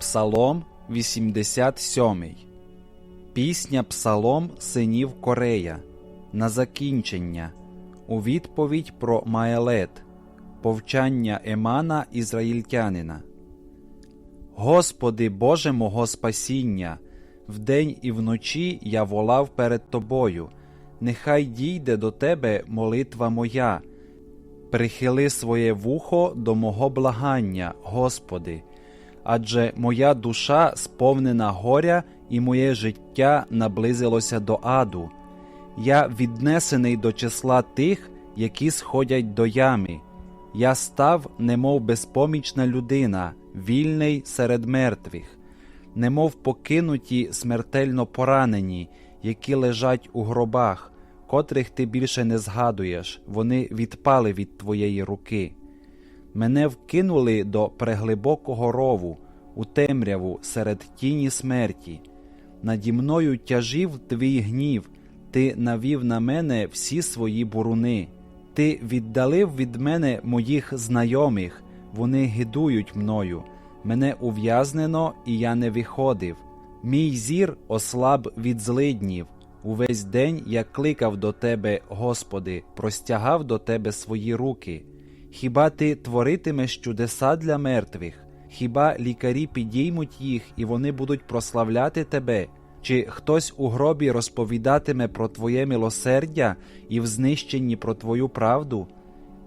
Псалом 87 Пісня Псалом синів Корея на закінчення у відповідь про Маелет Повчання Емана Ізраїльтянина. Господи Боже мого спасіння, вдень і вночі я волав перед Тобою. Нехай дійде до Тебе молитва моя. Прихили своє вухо до мого благання, Господи, адже моя душа сповнена горя, і моє життя наблизилося до аду. Я віднесений до числа тих, які сходять до ями. Я став, немов безпомічна людина, вільний серед мертвих, немов покинуті смертельно поранені, які лежать у гробах, котрих ти більше не згадуєш, вони відпали від твоєї руки. Мене вкинули до преглибокого рову, у темряву серед тіні смерті. Наді мною тяжів твій гнів, ти навів на мене всі свої буруни. Ти віддалив від мене моїх знайомих, вони гидують мною. Мене ув'язнено, і я не виходив. Мій зір ослаб від злиднів. Увесь день я кликав до Тебе, Господи, простягав до Тебе свої руки. Хіба ти творитимеш чудеса для мертвих? Хіба лікарі підіймуть їх, і вони будуть прославляти Тебе? Чи хтось у гробі розповідатиме про Твоє милосердя і в знищенні про Твою правду?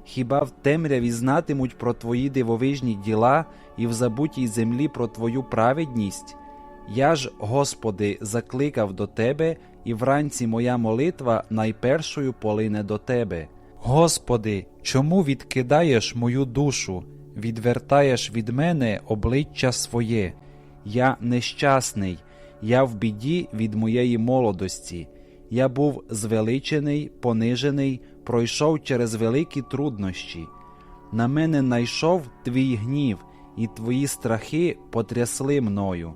Хіба в темряві знатимуть про Твої дивовижні діла і в забутій землі про Твою праведність? Я ж, Господи, закликав до Тебе, і вранці моя молитва найпершою полине до Тебе. Господи, чому відкидаєш мою душу, відвертаєш від мене обличчя своє? Я нещасний, я в біді від моєї молодості. Я був звеличений, понижений, пройшов через великі труднощі. На мене найшов твій гнів, і твої страхи потрясли мною.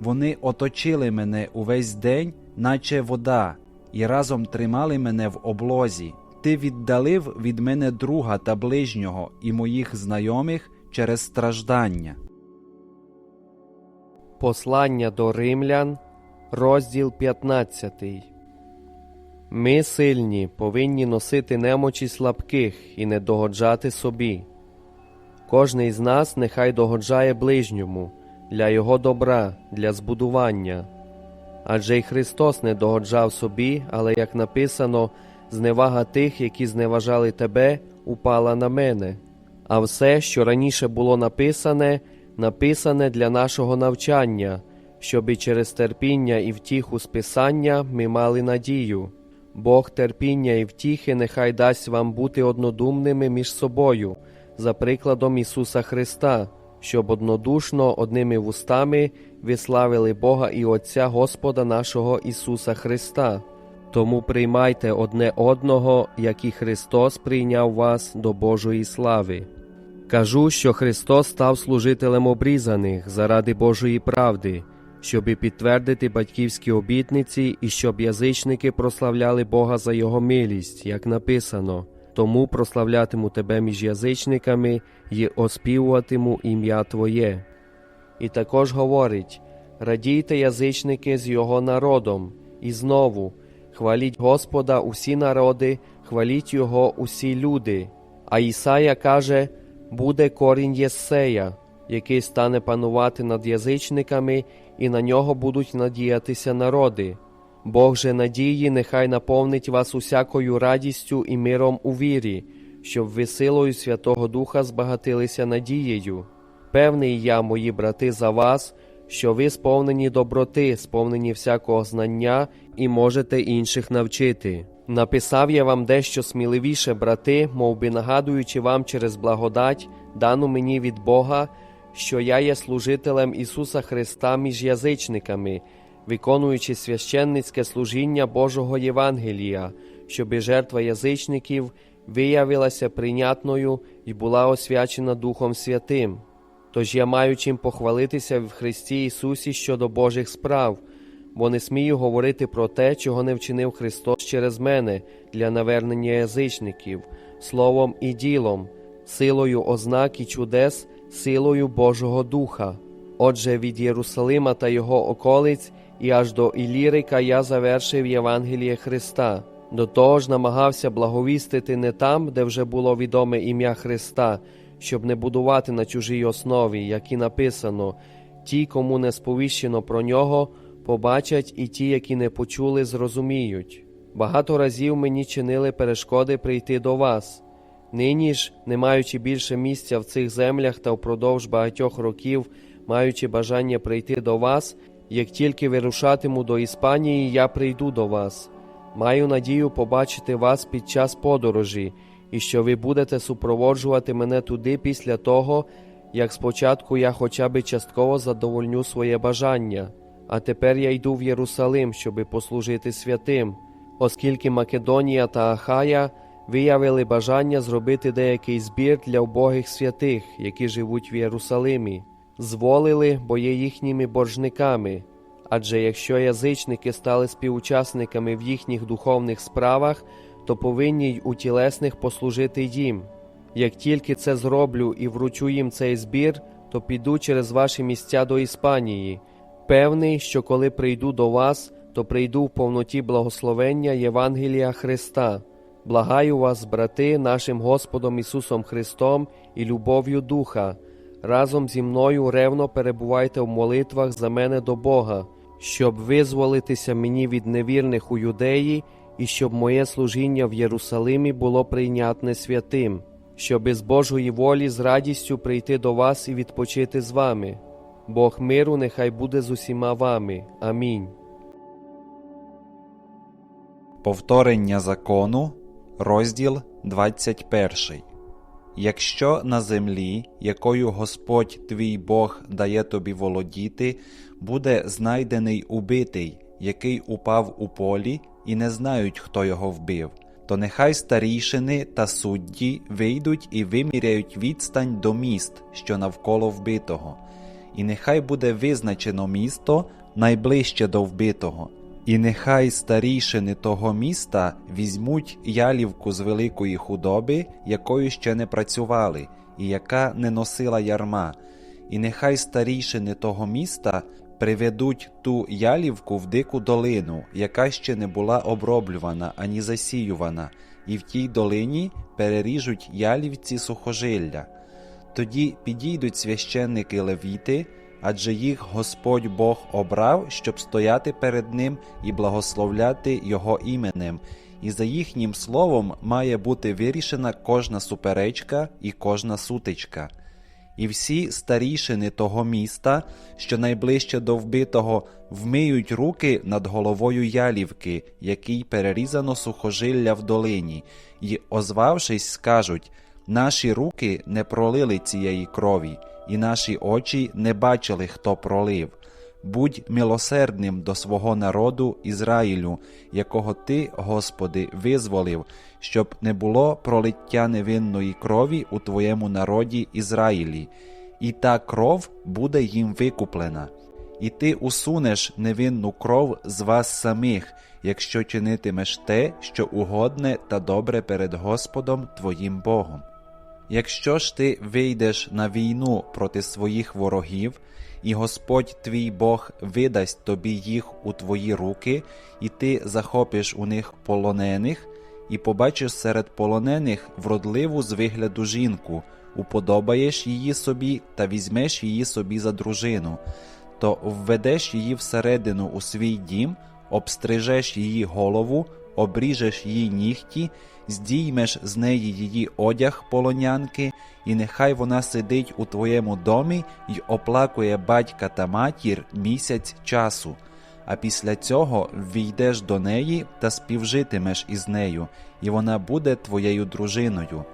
Вони оточили мене увесь день, наче вода, і разом тримали мене в облозі. Ти віддалив від мене друга та ближнього і моїх знайомих через страждання. Послання до римлян, розділ 15. Ми сильні повинні носити немочі слабких і не догоджати собі. Кожний з нас нехай догоджає ближньому для його добра, для збудування. Адже й Христос не догоджав собі, але, як написано, зневага тих, які зневажали тебе, упала на мене. А все, що раніше було написане, написане для нашого навчання, щоб і через терпіння і втіху списання ми мали надію. Бог терпіння і втіхи нехай дасть вам бути однодумними між собою, за прикладом Ісуса Христа, щоб однодушно одними вустами ви славили Бога і Отця Господа нашого Ісуса Христа. Тому приймайте одне одного, як і Христос прийняв вас до Божої слави. Кажу, що Христос став служителем обрізаних заради Божої правди, щоби підтвердити батьківські обітниці і щоб язичники прославляли Бога за Його милість, як написано. Тому прославлятиму тебе між язичниками і оспівуватиму ім'я Твоє. І також говорить: радійте, язичники, з його народом, і знову хваліть Господа усі народи, хваліть Його усі люди. А Ісая каже: буде корінь Єссея, який стане панувати над язичниками, і на нього будуть надіятися народи. Бог же надії нехай наповнить вас усякою радістю і миром у вірі, щоб ви силою Святого Духа збагатилися надією. Певний я, мої брати, за вас, що ви сповнені доброти, сповнені всякого знання і можете інших навчити. Написав я вам дещо сміливіше, брати, мов би нагадуючи вам через благодать, дану мені від Бога, що я є служителем Ісуса Христа між язичниками, виконуючи священницьке служіння Божого Євангелія, щоби жертва язичників виявилася прийнятною і була освячена Духом Святим. Тож я маю чим похвалитися в Христі Ісусі щодо Божих справ, бо не смію говорити про те, чого не вчинив Христос через мене для навернення язичників, словом і ділом, силою ознак і чудес, силою Божого Духа. Отже, від Єрусалима та його околиць і аж до Ілірика я завершив Євангеліє Христа. До того ж намагався благовістити не там, де вже було відоме ім'я Христа, щоб не будувати на чужій основі, як і написано ті, кому не сповіщено про нього, побачать, і ті, які не почули, зрозуміють. Багато разів мені чинили перешкоди прийти до вас. Нині ж, не маючи більше місця в цих землях та впродовж багатьох років, маючи бажання прийти до вас, як тільки вирушатиму до Іспанії, я прийду до вас. Маю надію побачити вас під час подорожі, і що ви будете супроводжувати мене туди після того, як спочатку я хоча б частково задовольню своє бажання, а тепер я йду в Єрусалим, щоби послужити святим, оскільки Македонія та Ахая виявили бажання зробити деякий збір для убогих святих, які живуть в Єрусалимі, зволили, бо є їхніми боржниками. Адже якщо язичники стали співучасниками в їхніх духовних справах, то повинні й у тілесних послужити їм. Як тільки це зроблю і вручу їм цей збір, то піду через ваші місця до Іспанії. Певний, що коли прийду до вас, то прийду в повноті благословення Євангелія Христа. Благаю вас, брати, нашим Господом Ісусом Христом і любов'ю Духа. Разом зі мною ревно перебувайте в молитвах за мене до Бога, щоб визволитися мені від невірних у юдеї, і щоб моє служіння в Єрусалимі було прийнятне святим, щоб з Божої волі з радістю прийти до вас і відпочити з вами. Бог миру нехай буде з усіма вами. Амінь. Повторення закону, розділ 21. Якщо на землі, якою Господь твій Бог дає тобі володіти, буде знайдений убитий, який упав у полі, і не знають, хто його вбив, то нехай старішини та судді вийдуть і виміряють відстань до міст, що навколо вбитого, і нехай буде визначено місто найближче до вбитого. І нехай старішини того міста візьмуть ялівку з великої худоби, якою ще не працювали, і яка не носила ярма, і нехай старішини того міста приведуть ту ялівку в дику долину, яка ще не була оброблювана ані засіювана, і в тій долині переріжуть ялівці сухожилля. Тоді підійдуть священники левіти, адже їх Господь Бог обрав, щоб стояти перед ним і благословляти Його іменем, і за їхнім словом має бути вирішена кожна суперечка і кожна сутичка. І всі старішини того міста, що найближче до вбитого, вмиють руки над головою ялівки, якій перерізано сухожилля в долині, і, озвавшись, скажуть Наші руки не пролили цієї крові, і наші очі не бачили, хто пролив. Будь милосердним до свого народу Ізраїлю, якого ти, Господи, визволив, щоб не було пролиття невинної крові у твоєму народі Ізраїлі, і та кров буде їм викуплена. І ти усунеш невинну кров з вас самих, якщо чинитимеш те, що угодне та добре перед Господом твоїм Богом. Якщо ж ти вийдеш на війну проти своїх ворогів, і Господь твій Бог видасть тобі їх у твої руки, і ти захопиш у них полонених, і побачиш серед полонених вродливу з вигляду жінку, уподобаєш її собі та візьмеш її собі за дружину, то введеш її всередину у свій дім, обстрижеш її голову, обріжеш її нігті, здіймеш з неї її одяг полонянки, і нехай вона сидить у твоєму домі й оплакує батька та матір місяць часу. А після цього ввійдеш до неї та співжитимеш із нею, і вона буде твоєю дружиною.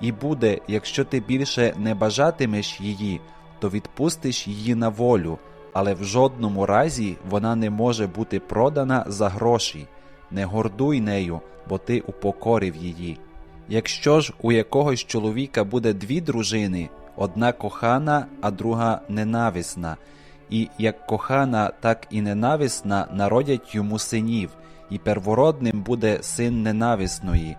І буде, якщо ти більше не бажатимеш її, то відпустиш її на волю, але в жодному разі вона не може бути продана за гроші. Не гордуй нею, бо ти упокорив її. Якщо ж у якогось чоловіка буде дві дружини, одна кохана, а друга ненависна, і як кохана, так і ненависна народять йому синів, і первородним буде син ненависної,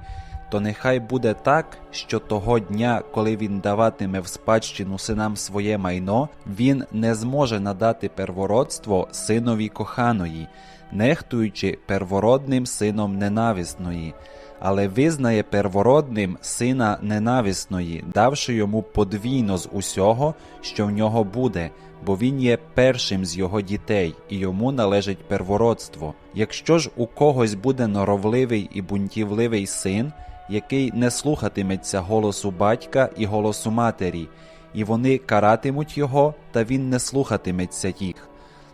то нехай буде так, що того дня, коли він даватиме в спадщину синам своє майно, він не зможе надати первородство синові коханої, нехтуючи первородним сином ненависної, але визнає первородним сина ненависної, давши йому подвійно з усього, що в нього буде, бо він є першим з його дітей, і йому належить первородство. Якщо ж у когось буде норовливий і бунтівливий син, який не слухатиметься голосу батька і голосу матері, і вони каратимуть його, та він не слухатиметься їх.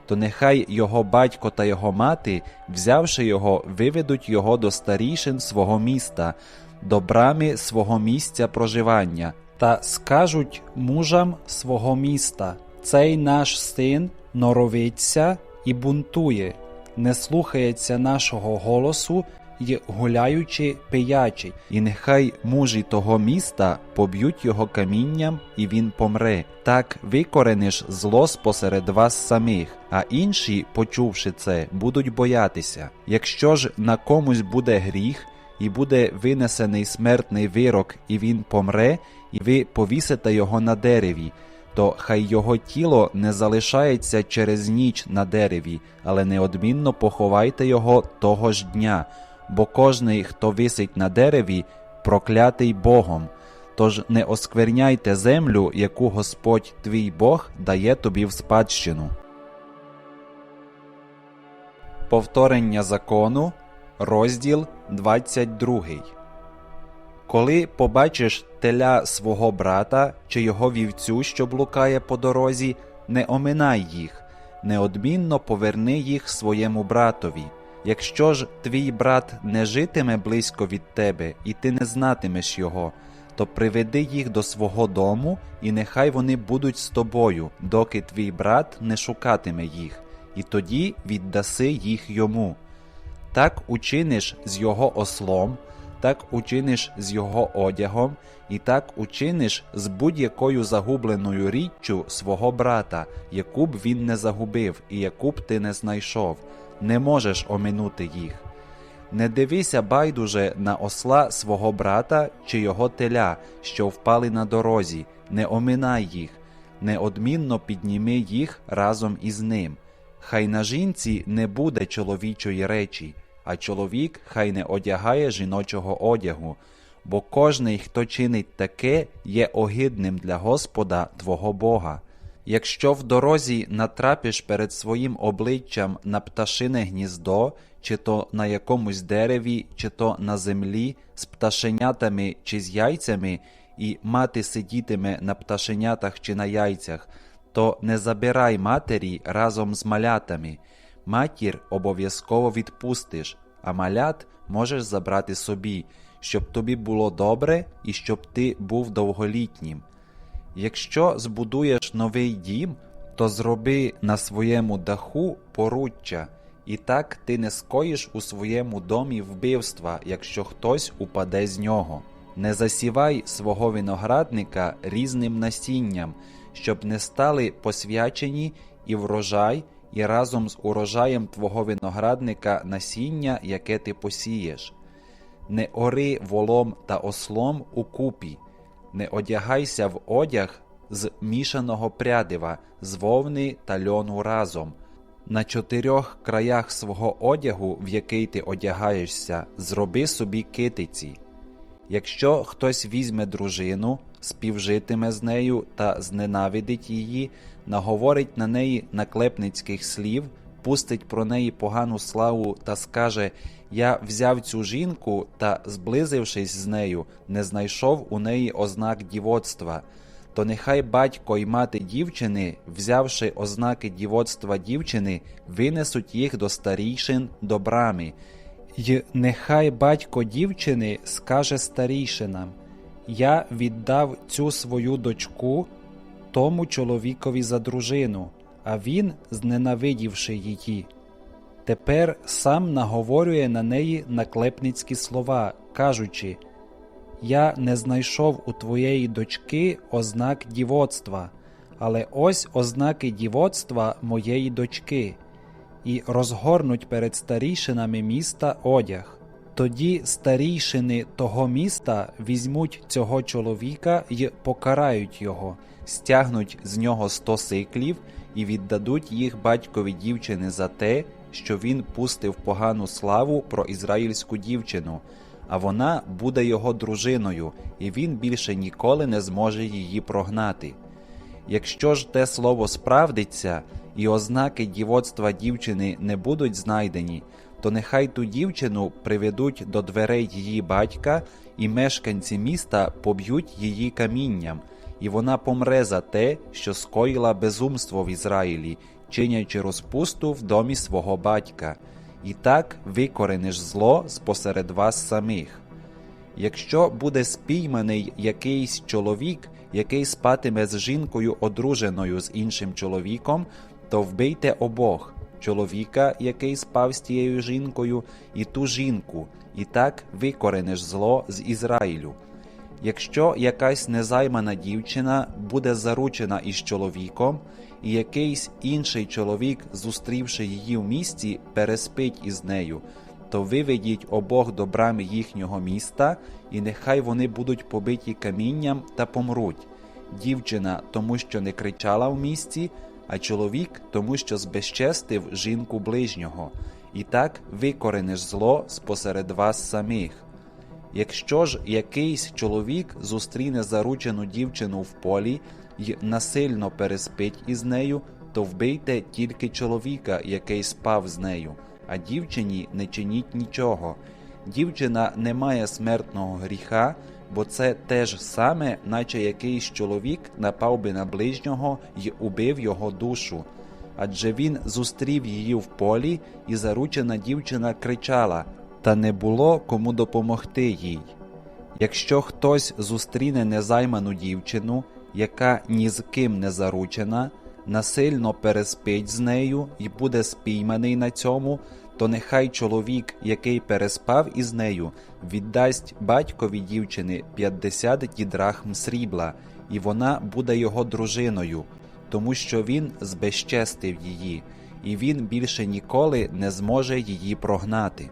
То нехай його батько та його мати, взявши його, виведуть його до старішин свого міста, до брами свого місця проживання, та скажуть мужам свого міста: цей наш син норовиться і бунтує, не слухається нашого голосу й гуляючи пиячить, і нехай мужі того міста поб'ють його камінням, і він помре. Так викорениш зло спосеред вас самих, а інші, почувши це, будуть боятися. Якщо ж на комусь буде гріх, і буде винесений смертний вирок, і він помре, і ви повісите його на дереві, то хай його тіло не залишається через ніч на дереві, але неодмінно поховайте його того ж дня, бо кожний, хто висить на дереві, проклятий Богом. Тож не оскверняйте землю, яку Господь твій Бог дає тобі в спадщину. Повторення закону, розділ 22. Коли побачиш теля свого брата чи його вівцю, що блукає по дорозі, не оминай їх, неодмінно поверни їх своєму братові. Якщо ж твій брат не житиме близько від тебе, і ти не знатимеш його, то приведи їх до свого дому, і нехай вони будуть з тобою, доки твій брат не шукатиме їх, і тоді віддаси їх йому. Так учиниш з його ослом, так учиниш з його одягом, і так учиниш з будь-якою загубленою річчю свого брата, яку б він не загубив і яку б ти не знайшов, не можеш оминути їх. Не дивися байдуже на осла свого брата чи його теля, що впали на дорозі, не оминай їх, неодмінно підніми їх разом із ним. Хай на жінці не буде чоловічої речі, а чоловік хай не одягає жіночого одягу, бо кожний, хто чинить таке, є огидним для Господа Твого Бога. Якщо в дорозі натрапиш перед своїм обличчям на пташине гніздо, чи то на якомусь дереві, чи то на землі, з пташенятами чи з яйцями, і мати сидітиме на пташенятах чи на яйцях, то не забирай матері разом з малятами. Матір обов'язково відпустиш, а малят можеш забрати собі, щоб тобі було добре і щоб ти був довголітнім. Якщо збудуєш новий дім, то зроби на своєму даху поруччя, і так ти не скоїш у своєму домі вбивства, якщо хтось упаде з нього. Не засівай свого виноградника різним насінням, щоб не стали посвячені і врожай, і разом з урожаєм твого виноградника насіння, яке ти посієш. Не ори волом та ослом у купі, не одягайся в одяг з мішаного прядива, з вовни та льону разом. На чотирьох краях свого одягу, в який ти одягаєшся, зроби собі китиці. Якщо хтось візьме дружину, співжитиме з нею та зненавидить її, наговорить на неї наклепницьких слів, пустить про неї погану славу та скаже Я взяв цю жінку та, зблизившись з нею, не знайшов у неї ознак дівоцтва, то нехай батько й мати дівчини, взявши ознаки дівоцтва дівчини, винесуть їх до старійшин до брами. Й нехай батько дівчини скаже старійшинам Я віддав цю свою дочку тому чоловікові за дружину, а він, зненавидівши її. Тепер сам наговорює на неї наклепницькі слова, кажучи Я не знайшов у твоєї дочки ознак дівоцтва, але ось ознаки дівоцтва моєї дочки і розгорнуть перед старішинами міста одяг. Тоді старійшини того міста візьмуть цього чоловіка й покарають його, стягнуть з нього сто сиклів і віддадуть їх батькові дівчини за те, що він пустив погану славу про ізраїльську дівчину, а вона буде його дружиною, і він більше ніколи не зможе її прогнати. Якщо ж те слово справдиться, і ознаки дівоцтва дівчини не будуть знайдені, то нехай ту дівчину приведуть до дверей її батька, і мешканці міста поб'ють її камінням, і вона помре за те, що скоїла безумство в Ізраїлі, чинячи розпусту в домі свого батька. І так викорениш зло спосеред вас самих. Якщо буде спійманий якийсь чоловік, який спатиме з жінкою одруженою з іншим чоловіком, то вбийте обох чоловіка, який спав з тією жінкою, і ту жінку, і так викорениш зло з Ізраїлю. Якщо якась незаймана дівчина буде заручена із чоловіком, і якийсь інший чоловік, зустрівши її в місті, переспить із нею, то виведіть обох до брами їхнього міста, і нехай вони будуть побиті камінням та помруть. Дівчина тому, що не кричала в місті, а чоловік тому, що збезчестив жінку ближнього, і так викорениш зло спосеред вас самих. Якщо ж якийсь чоловік зустріне заручену дівчину в полі й насильно переспить із нею, то вбийте тільки чоловіка, який спав з нею, а дівчині не чиніть нічого. Дівчина не має смертного гріха, бо це те ж саме, наче якийсь чоловік напав би на ближнього й убив його душу. Адже він зустрів її в полі, і заручена дівчина кричала, та не було кому допомогти їй. Якщо хтось зустріне незайману дівчину, яка ні з ким не заручена, насильно переспить з нею і буде спійманий на цьому, то нехай чоловік, який переспав із нею, віддасть батькові дівчини 50 дідрахм срібла, і вона буде його дружиною, тому що він збезчестив її, і він більше ніколи не зможе її прогнати.